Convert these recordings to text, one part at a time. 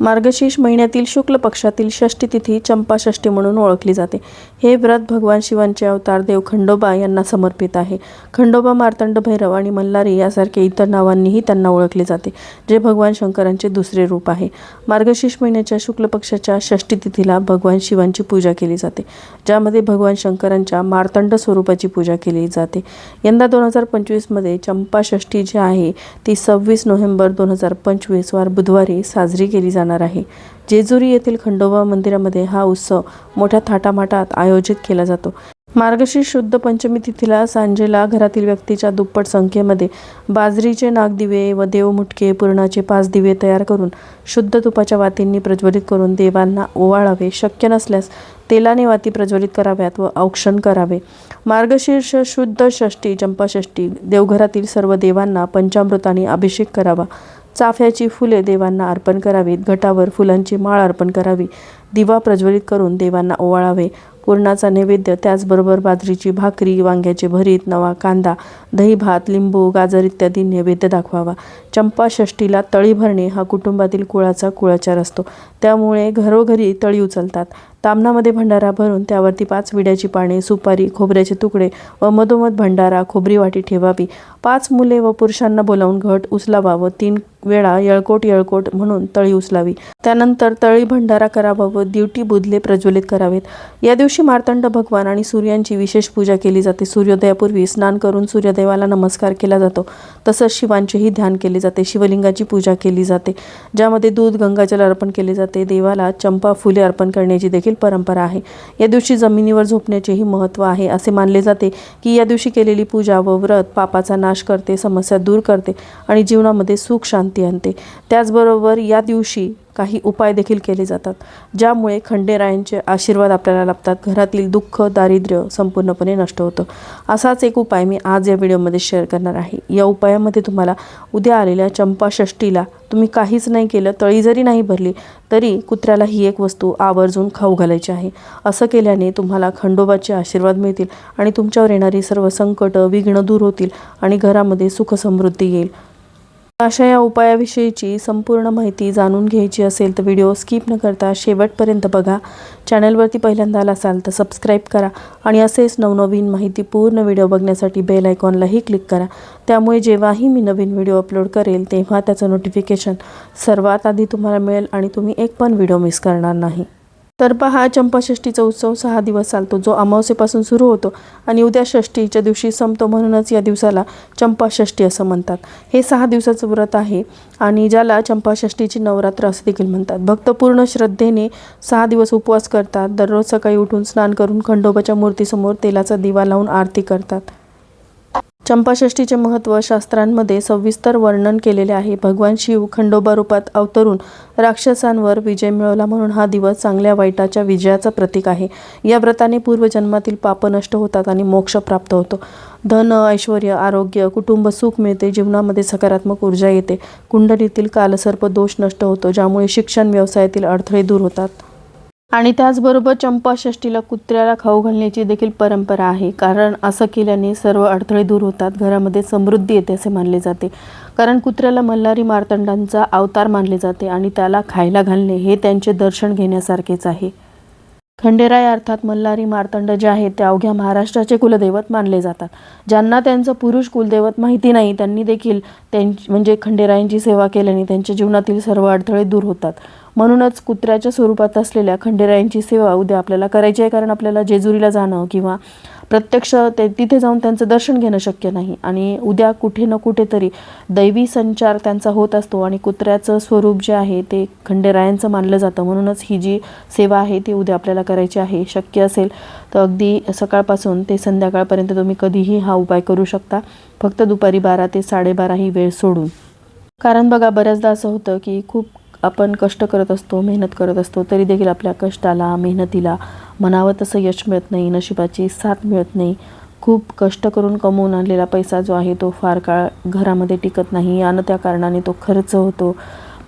मार्गशीर्ष महिन्यातील शुक्ल पक्षातील षष्ठी तिथी चंपाषष्ठी म्हणून ओळखली जाते. हे व्रत भगवान शिवांचे अवतार देव खंडोबा यांना समर्पित आहे. खंडोबा मार्तंड भैरव आणि मल्हारी यासारखे इतर नावांनीही त्यांना ओळखले जाते जे भगवान शंकरांचे दुसरे रूप आहे. मार्गशीर्ष महिन्याच्या शुक्ल पक्षाच्या षष्ठी तिथीला भगवान शिवांची पूजा केली जाते ज्यामध्ये भगवान शंकरांच्या मार्तंड स्वरूपाची पूजा केली जाते. यंदा दोन हजार पंचवीसमध्ये चंपाषष्ठी जी आहे ती सव्वीस नोव्हेंबर दोन हजार पंचवीस वार बुधवारी साजरी केली जाणार आहे. जेजुरी येथील खंडोबा मंदिरामध्ये हा उत्सव मोठ्या थाटामाटात आयोजित केला जातो. मार्गशीर्ष शुद्ध पंचमी तिथीला सांजेला घरातील व्यक्तीच्या दुप्पट संख्येमध्ये बाजरीचे नागदिवे व देवमुटके पुरणाचे पाच दिवे तयार करून शुद्ध तुपाच्या वातींनी प्रज्वलित करून देवांना ओवाळावे. शक्य नसल्यास तेलाने वाती प्रज्वलित कराव्यात व औक्षण करावे. मार्गशीर्ष शुद्ध षष्ठी चंपाषष्ठी देवघरातील सर्व देवांना पंचामृताने अभिषेक करावा. चाफ्याची फुले देवांना अर्पण करावीत. घटावर फुलांची माळ अर्पण करावी. दिवा प्रज्वलित करून देवांना ओवाळावे. पूर्णाचा नैवेद्य त्याचबरोबर बाजरीची भाकरी वांग्याचे भरीत नवा कांदा दही भात लिंबू गाजर इत्यादी नैवेद्य दाखवावा. चंपाषष्ठीला तळी भरणे हा कुटुंबातील कुळाचा कुळाचार असतो. त्यामुळे घरोघरी तळी उचलतात. तामणामध्ये भंडारा भरून त्यावरती पाच विड्याची पाने सुपारी खोबऱ्याचे तुकडे व मधोमध भंडारा खोबरी वाटी ठेवावी. पाच मुले व पुरुषांना बोलावून घट उचलावा व तीन वेळा यळकोट यळकोट म्हणून तळी उचलावी. त्यानंतर तळी भंडारा करावा व दिवटी बुधले प्रज्वलित करावेत. या दिवशी मार्तंड भगवान आणि सूर्यांची विशेष पूजा केली जाते. सूर्योदयापूर्वी स्नान करून सूर्यदेवाला नमस्कार केला जातो. तसंच शिवांचेही ध्यान केले जाते. शिवलिंगाची पूजा केली जाते ज्यामध्ये दूध गंगाजल अर्पण केले जाते. देवाला चंपा फुले अर्पण करण्याची देखील परंपरा आहे. या दिवशी जमिनीवर झोपण्याचेही महत्त्व आहे. असे मानले जाते की या दिवशी केलेली पूजा व व्रत पापाचा नाश करते समस्या दूर करते आणि जीवनामध्ये सुख शांती आणते. त्याचबरोबर या दिवशी काही उपाय देखील केले जातात ज्यामुळे खंडेरायांचे आशीर्वाद आपल्याला लाभतात. घरातील दुःख दारिद्र्य संपूर्णपणे नष्ट होतं. असाच एक उपाय मी आज या व्हिडिओमध्ये शेअर करणार आहे. या उपायामध्ये तुम्हाला उद्या आलेल्या चंपाषष्टीला तुम्ही काहीच नाही केलं तळी जरी नाही भरली तरी कुत्र्याला ही एक वस्तू आवर्जून खाऊ घालायची आहे. असं केल्याने तुम्हाला खंडोबाचे आशीर्वाद मिळतील आणि तुमच्यावर येणारी सर्व संकट विघ्न दूर होतील आणि घरामध्ये सुख समृद्धी येईल. अशा या उपायाविषयीची संपूर्ण माहिती जाणून घ्यायची असेल तर व्हिडिओ स्किप न करता शेवटपर्यंत बघा. चॅनलवरती पहिल्यांदा आला असाल तर सबस्क्राईब करा आणि असेच नवनवीन माहिती पूर्ण व्हिडिओ बघण्यासाठी बेल आयकॉनलाही क्लिक करा. त्यामुळे जेव्हाही मी नवीन व्हिडिओ अपलोड करेल तेव्हा त्याचं नोटिफिकेशन सर्वात आधी तुम्हाला मिळेल आणि तुम्ही एक पण व्हिडिओ मिस करणार नाही. तर पहा चंपाषष्ठीचा उत्सव सहा दिवस चालतो. जो अमावस्येपासून सुरू होतो आणि उद्या षष्टीच्या दिवशी संपतो म्हणूनच या दिवसाला चंपाषष्ठी असं म्हणतात. हे सहा दिवसाचं व्रत आहे आणि ज्याला चंपाषष्ठीची नवरात्र असं देखील म्हणतात. भक्त पूर्ण श्रद्धेने सहा दिवस उपवास करतात. दररोज सकाळी उठून स्नान करून खंडोबाच्या मूर्तीसमोर तेलाचा दिवा लावून आरती करतात. चंपाषष्ठीचे महत्त्व शास्त्रांमध्ये सविस्तर वर्णन केलेले आहे. भगवान शिव खंडोबा रूपात अवतरून राक्षसांवर विजय मिळवला म्हणून हा दिवस चांगल्या वाईटाच्या विजयाचं प्रतीक आहे. या व्रताने पूर्वजन्मातील पाप नष्ट होतात आणि मोक्ष प्राप्त होतो. धन ऐश्वर आरोग्य कुटुंब सुख मिळते. जीवनामध्ये सकारात्मक ऊर्जा येते. कुंडलीतील कालसर्प दोष नष्ट होतो ज्यामुळे शिक्षण व्यवसायातील अडथळे दूर होतात. आणि त्याचबरोबर चंपाषष्टीला कुत्र्याला खाऊ घालण्याची देखील परंपरा आहे. कारण असं केल्याने सर्व अडथळे दूर होतात. घरामध्ये समृद्धी येते असे मानले जाते. कारण कुत्र्याला मल्हारी मार्तंडांचा अवतार मानले जाते आणि त्याला खायला घालणे हे त्यांचे दर्शन घेण्यासारखेच आहे. खंडेराय अर्थात मल्हारी मार्तंड जे आहेत ते अवघ्या महाराष्ट्राचे कुलदैवत मानले जातात. ज्यांना त्यांचं पुरुष कुलदैवत माहिती नाही त्यांनी देखील त्यांची म्हणजे खंडेरायांची सेवा केल्याने त्यांच्या जीवनातील सर्व अडथळे दूर होतात. म्हणूनच कुत्र्याच्या स्वरूपात असलेल्या खंडेरायांची सेवा उद्या आपल्याला करायची आहे कारण आपल्याला जेजुरीला जाणं किंवा प्रत्यक्ष ते तिथे जाऊन त्यांचं दर्शन घेणं शक्य नाही. आणि उद्या कुठे न कुठेतरी दैवी संचार त्यांचा होत असतो आणि कुत्र्याचं स्वरूप जे आहे ते खंडेरायांचं मानलं जातं. म्हणूनच ही जी सेवा आहे ती उद्या आपल्याला करायची आहे शक्य असेल तर अगदी सकाळपासून ते संध्याकाळपर्यंत तुम्ही कधीही हा उपाय करू शकता. फक्त दुपारी बारा ते साडेबारा ही वेळ सोडून. कारण बघा बऱ्याचदा असं होतं की खूप आपण कष्ट करत असतो मेहनत करत असतो तरी देखील आपल्या कष्टाला मेहनतीला म्हणावं तसं यश मिळत नाही नशिबाची साथ मिळत नाही. खूप कष्ट करून कमवून आणलेला पैसा जो आहे तो फार काळ घरामध्ये टिकत नाही. आणि त्या कारणाने तो खर्च होतो.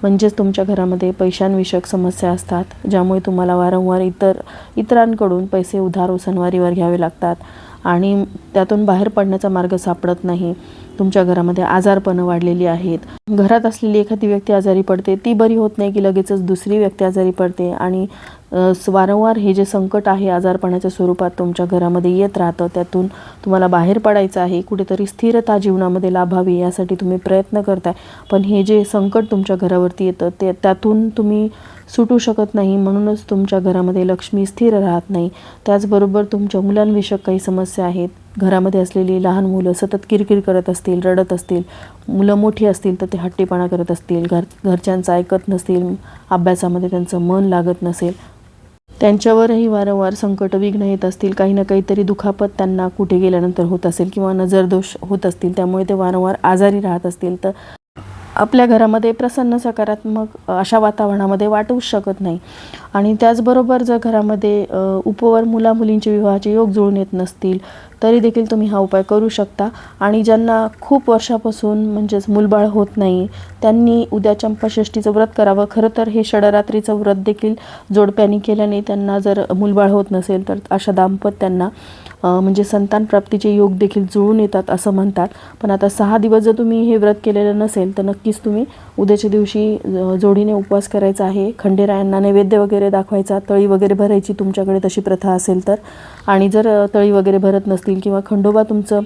म्हणजेच तुमच्या घरामध्ये पैशांविषयक समस्या असतात ज्यामुळे तुम्हाला वारंवार इतर इतरांकडून पैसे उधार उसनवारीवर घ्यावे लागतात आणि त्यातून बाहेर पडण्याचा मार्ग सापडत नाही. तुमच्या घरामध्ये आजारपणं वाढलेली आहेत. घरात असलेली एखादी व्यक्ती आजारी पडते ती बरी होत नाही की लगेचच दुसरी व्यक्ती आजारी पडते आणि वारंवार हे जे संकट आहे आजारपणाच्या स्वरूपात तुमच्या घरामध्ये येत राहतं त्यातून तुम्हाला बाहेर पडायचं आहे कुठेतरी स्थिरता जीवनामध्ये लाभावी यासाठी तुम्ही प्रयत्न करताय. पण हे जे संकट तुमच्या घरावरती येतं ते त्यातून तुम्ही सुटू शकत नाही म्हणूनच तुमच्या घरामध्ये लक्ष्मी स्थिर राहत नाही. त्याचबरोबर तुमच्या मुलांविषयक काही समस्या आहेत. घरामध्ये असलेली लहान मुलं सतत किरकिर करत असतील रडत असतील मुलं मोठी असतील तर ते हट्टीपणा करत असतील घर घरच्यांचं ऐकत नसतील अभ्यासामध्ये त्यांचं मन लागत नसेल. त्यांच्यावरही वारंवार संकट विघ्न येत असतील काही ना काहीतरी दुखापत त्यांना कुठे गेल्यानंतर होत असेल किंवा नजरदोष होत असतील त्यामुळे ते वारंवार आजारी राहत असतील. तर आपल्या घरामध्ये प्रसन्न सकारात्मक अशा वातावरणामध्ये वाटूच शकत नाही. आणि त्याचबरोबर जर घरामध्ये उपवर मुला मुलींचे विवाहाचे योग जुळून येत नसतील तरी देखील तुम्ही हा उपाय करू शकता. आणि ज्यांना खूप वर्षापासून म्हणजेच मूलबाळ होत नाही त्यांनी उद्या चंपाषष्ठीचं व्रत करावं. खरं तर हे षडरात्रीचं व्रत देखील जोडप्यानी केल्याने त्यांना जर मूलबाळ होत नसेल तर अशा दाम्पत्यांना म्हणजे संतान प्राप्तीचे योग देखील जुळून येतात असं म्हणतात. पण आता सहा दिवस जर तुम्ही हे व्रत केलेलं नसेल तर नक्कीच तुम्ही उद्याच्या दिवशी जोडीने उपवास करायचा आहे. खंडेरायांना नैवेद्य वगैरे दाखवायचा तळी वगैरे भरायची तुमच्याकडे तशी प्रथा असेल तर. आणि जर तळी वगैरे भरत नसतील किंवा खंडोबा तुमचं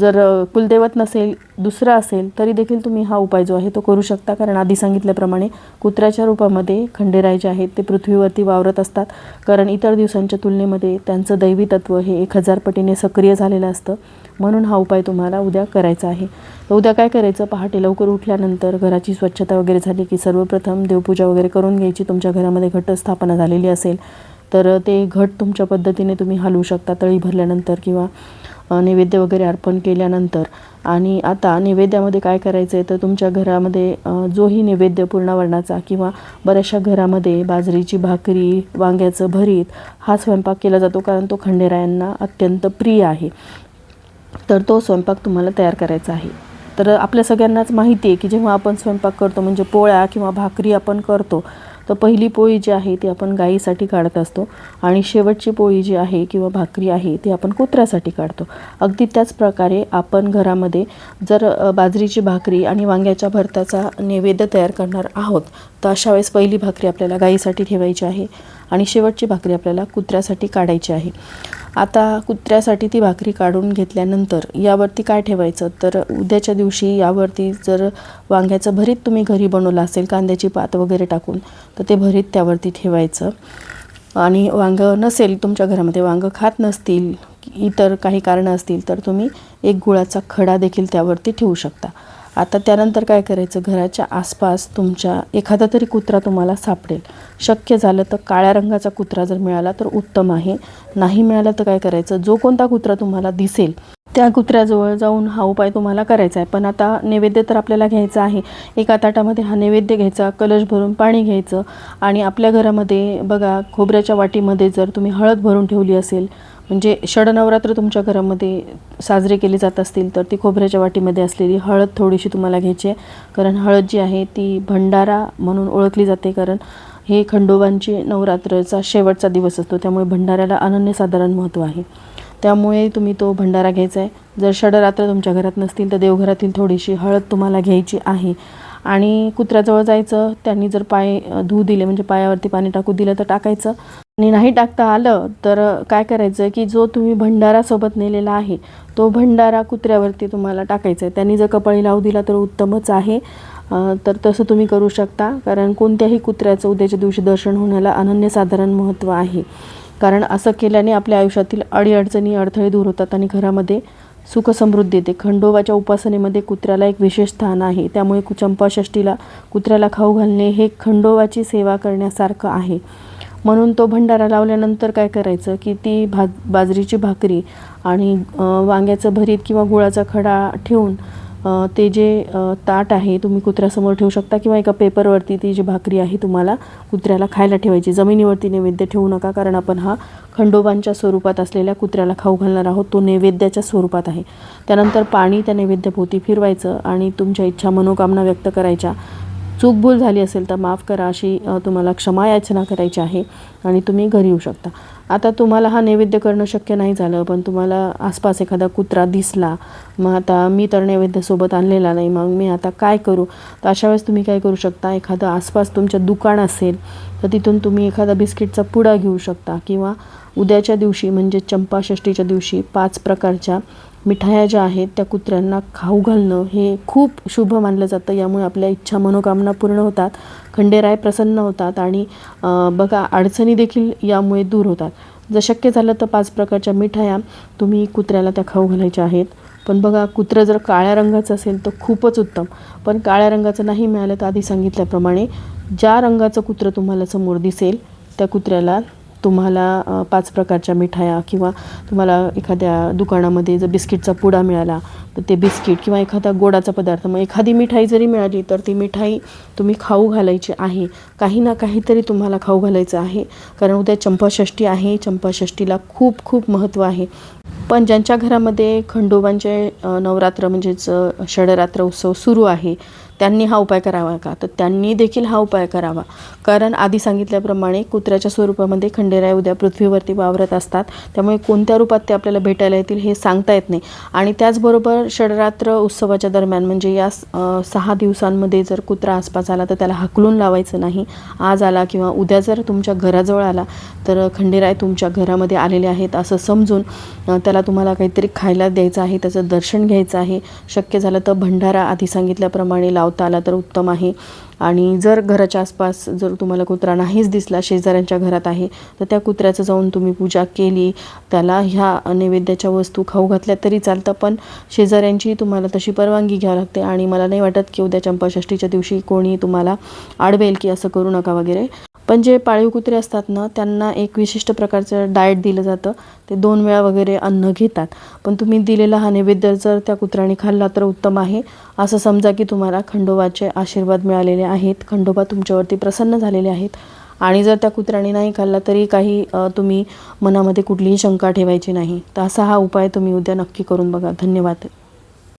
जर कुलदैवत नसेल दुसरं असेल तरी देखील तुम्ही हा उपाय जो आहे तो करू शकता. कारण आधी सांगितल्याप्रमाणे कुत्र्याच्या रूपामध्ये खंडेराय जे आहेत ते पृथ्वीवरती वावरत असतात. कारण इतर दिवसांच्या तुलनेमध्ये त्यांचं दैवी तत्व हे एक हजार पटीने सक्रिय झालेलं असतं. म्हणून हा उपाय तुम्हाला उद्या करायचा आहे. तर उद्या काय करायचं? पहाटे लवकर उठल्यानंतर घराची स्वच्छता वगैरे झाली की सर्वप्रथम देवपूजा वगैरे करून घ्यायची. तुमच्या घरामध्ये घटस्थापना झालेली असेल तर ते घट तुमच्या पद्धतीने तुम्ही हलवू शकता. तळी भरल्यानंतर किंवा नैवेद्य वगैरे अर्पण केल्यानंतर. आणि आता नैवेद्यामध्ये काय करायचं आहे तर तुमच्या घरामध्ये जोही नैवेद्य पूर्णावरणाचा किंवा बऱ्याचशा घरामध्ये बाजरीची भाकरी वांग्याचं भरीत हा स्वयंपाक केला जातो. कारण तो खंडेरायांना अत्यंत प्रिय आहे. तर तो स्वयंपाक तुम्हाला तयार करायचा आहे. तर आपल्या सगळ्यांनाच माहिती आहे की जेव्हा आपण स्वयंपाक करतो म्हणजे पोळ्या किंवा भाकरी आपण करतो तर पहिली पोळी जी आहे ती आपण गाईसाठी काढत असतो आणि शेवटची पोळी जी आहे किंवा भाकरी आहे ती आपण कुत्र्यासाठी काढतो. अगदी त्याच प्रकारे आपण घरामध्ये जर बाजरीची भाकरी आणि वांग्याच्या भरताचा नैवेद्य तयार करणार आहोत तर अशा वेळेस पहिली भाकरी आपल्याला गाईसाठी ठेवायची आहे आणि शेवटची भाकरी आपल्याला कुत्र्यासाठी काढायची आहे. आता कुत्र्यासाठी ती भाकरी काढून घेतल्यानंतर यावरती काय ठेवायचं? तर उद्याच्या दिवशी यावरती जर वांग्याचं भरीत तुम्ही घरी बनवलं असेल कांद्याची पात वगैरे टाकून तर ते भरीत त्यावरती ठेवायचं. आणि वांगं नसेल तुमच्या घरामध्ये वांगं खात नसतील इतर काही कारणं असतील तर तुम्ही एक गुळाचा खडा देखील त्यावरती ठेवू शकता. आता त्यानंतर काय करायचं? घराच्या आसपास तुमच्या एखादा तरी कुत्रा तुम्हाला सापडेल. शक्य झालं तर काळ्या रंगाचा कुत्रा जर मिळाला तर उत्तम आहे. नाही मिळाला तर काय करायचं? जो कोणता कुत्रा तुम्हाला दिसेल त्या कुत्र्याजवळ जाऊन हा उपाय तुम्हाला करायचा आहे. पण आता नैवेद्य तर आपल्याला घ्यायचा आहे. एका ताटामध्ये हा नैवेद्य घ्यायचा कलश भरून पाणी घ्यायचं आणि आपल्या घरामध्ये बघा खोबऱ्याच्या वाटीमध्ये जर तुम्ही हळद भरून ठेवली असेल म्हणजे षडनवरात्र तुमच्या घरामध्ये साजरे केले जात असतील तर ती खोबऱ्याच्या वाटीमध्ये असलेली हळद थोडीशी तुम्हाला घ्यायची आहे. कारण हळद जी आहे ती भंडारा म्हणून ओळखली जाते. कारण हे खंडोबांची नवरात्रचा शेवटचा दिवस असतो त्यामुळे भंडाऱ्याला अनन्यसाधारण महत्त्व आहे. त्यामुळे तुम्ही तो भंडारा घ्यायचा आहे जर षडरात्र तुमच्या घरात नसतील तर देवघरातील थोडीशी हळद तुम्हाला घ्यायची आहे. आणि कुत्र्याजवळ जायचं त्यांनी जर पाय धू दिले म्हणजे पायावरती पाणी टाकू दिलं तर टाकायचं. आणि नाही टाकता आलं तर काय करायचं की जो तुम्ही भंडारासोबत नेलेला आहे तो भंडारा कुत्र्यावरती तुम्हाला टाकायचा आहे त्यांनी जर कपाळी लावू दिला तर उत्तमच आहे. तर तसं तुम्ही करू शकता कारण कोणत्याही कुत्र्याचं उद्याच्या दिवशी दर्शन होण्याला अनन्यसाधारण महत्त्व आहे. कारण असं केल्याने आपल्या आयुष्यातील अडीअडचणी अडथळे दूर होतात आणि घरामध्ये सुख समृद्धी येते. खंडोबाच्या उपासनेमध्ये कुत्र्याला एक विशेष स्थान आहे. त्यामुळे कु- चंपाषष्ठीला कुत्र्याला खाऊ घालणे हे खंडोबाची सेवा करण्यासारखं आहे. म्हणून तो भंडारा लावल्यानंतर काय करायचं की ती भा बाजरीची भाकरी आणि वांग्याचं भरीत किंवा गुळाचा खडा ठेवून ते जे ताट आहे तुम्ही कुत्र्यासमोर ठेवू शकता किंवा एका पेपरवरती ती जी भाकरी आहे तुम्हाला कुत्र्याला खायला ठेवायची. जमिनीवरती नैवेद्य ठेवू नका कारण आपण हा खंडोबांच्या स्वरूपात असलेल्या कुत्र्याला खाऊ घालणार आहोत. तो नैवेद्याच्या स्वरूपात आहे. त्यानंतर पाणी त्या नैवेद्यभोवती फिरवायचं आणि तुमच्या इच्छा मनोकामना व्यक्त करायच्या. चूक भूल झाली असेल तर माफ करा अशी तुम्हाला क्षमा याचना करायची आहे आणि तुम्ही घरी येऊ शकता. आता तुम्हाला हा नैवेद्य करणं शक्य नाही झालं पण तुम्हाला आसपास एखादा कुत्रा दिसला मग आता मी तर नैवेद्यासोबत आणलेला नाही मग मी आता काय करू? तर अशा वेळेस तुम्ही काय करू शकता? एखादं आसपास तुमचं दुकान असेल तर तिथून तुम्ही एखादा बिस्किटचा पुडा घेऊ शकता किंवा उद्याच्या दिवशी म्हणजे चंपाषष्टीच्या दिवशी पाच प्रकारच्या मिठाया ज्या आहेत त्या कुत्र्यांना खाऊ घालणं हे खूप शुभ मानलं जातं. यामुळे आपल्या इच्छा मनोकामना पूर्ण होतात. खंडेराय प्रसन्न होतात आणि बघा अडचणी देखील यामुळे दूर होतात. जर शक्य झालं तर पाच प्रकारच्या मिठाया तुम्ही कुत्र्याला त्या खाऊ घालायच्या आहेत. पण बघा कुत्रं जर काळ्या रंगाचं असेल तर खूपच उत्तम. पण काळ्या रंगाचं नाही मिळालं तर आधी सांगितल्याप्रमाणे ज्या रंगाचं कुत्रं तुम्हाला समोर दिसेल त्या कुत्र्याला तुम्हाला पाच प्रकारच्या मिठाया किंवा तुम्हाला एखाद्या दुकानामध्ये जर बिस्किटचा पुडा मिळाला तर ते बिस्किट किंवा एखादा गोडाचा पदार्थ मग एखादी मिठाई जरी मिळाली तर ती मिठाई तुम्ही खाऊ घालायची आहे. काही ना काहीतरी तुम्हाला खाऊ घालायचं आहे. कारण उद्या चंपाषष्ठी आहे. चंपाषष्ठीला खूप खूप महत्त्व आहे. पण ज्यांच्या घरामध्ये खंडोबांचे नवरात्र म्हणजेच षडरात्र उत्सव सुरू आहे त्यांनी हा उपाय करावा का? तर त्यांनी देखील हा उपाय करावा. कारण आधी सांगितल्याप्रमाणे कुत्र्याच्या स्वरूपामध्ये खंडेराय उद्या पृथ्वीवरती वावरत असतात. त्यामुळे कोणत्या रूपात ते आपल्याला भेटायला येतील हे सांगता येत नाही. आणि त्याचबरोबर षडरात्र उत्सवाच्या दरम्यान म्हणजे या सहा दिवसांमध्ये जर कुत्रा आसपास आला तर त्याला हाकलून लावायचं नाही. आज आला किंवा उद्या जर तुमच्या घराजवळ आला तर खंडेराय तुमच्या घरामध्ये आलेले आहेत असं समजून त्याला तुम्हाला काहीतरी खायला द्यायचं आहे त्याचं दर्शन घ्यायचं आहे. शक्य झालं तर भंडारा आधी सांगितल्याप्रमाणे लाव लावता आला तर उत्तम आहे. आणि जर घराच्या आसपास जर तुम्हाला कुत्रा नाहीच दिसला शेजाऱ्यांच्या घरात आहे तर त्या कुत्र्याचं जाऊन तुम्ही पूजा केली. त्याला ह्या नैवेद्याच्या वस्तू खाऊ घातल्या तरी चालतं पण शेजाऱ्यांची तुम्हाला तशी परवानगी घ्यावी लागते. आणि मला नाही वाटत की उद्या चंपाषष्टीच्या दिवशी कोणी तुम्हाला आडवेल की असं करू नका वगैरे. पण जे पाळीव कुत्रे असतात ना त्यांना एक विशिष्ट प्रकारचं डाएट दिलं जातं. ते दोन वेळा वगैरे अन्न घेतात. पण तुम्ही दिलेला हा नैवेद्य जर त्या कुत्र्याने खाल्ला तर उत्तम आहे. असं समजा की तुम्हाला खंडोबाचे आशीर्वाद मिळालेले आहेत. खंडोबा तुमच्यावरती प्रसन्न झालेले आहेत. आणि जर त्या कुत्र्याने नाही खाल्ला तरी काही तुम्ही मनामध्ये कुठलीही शंका ठेवायची नाही. तर असा हा उपाय तुम्ही उद्या नक्की करून बघा. धन्यवाद.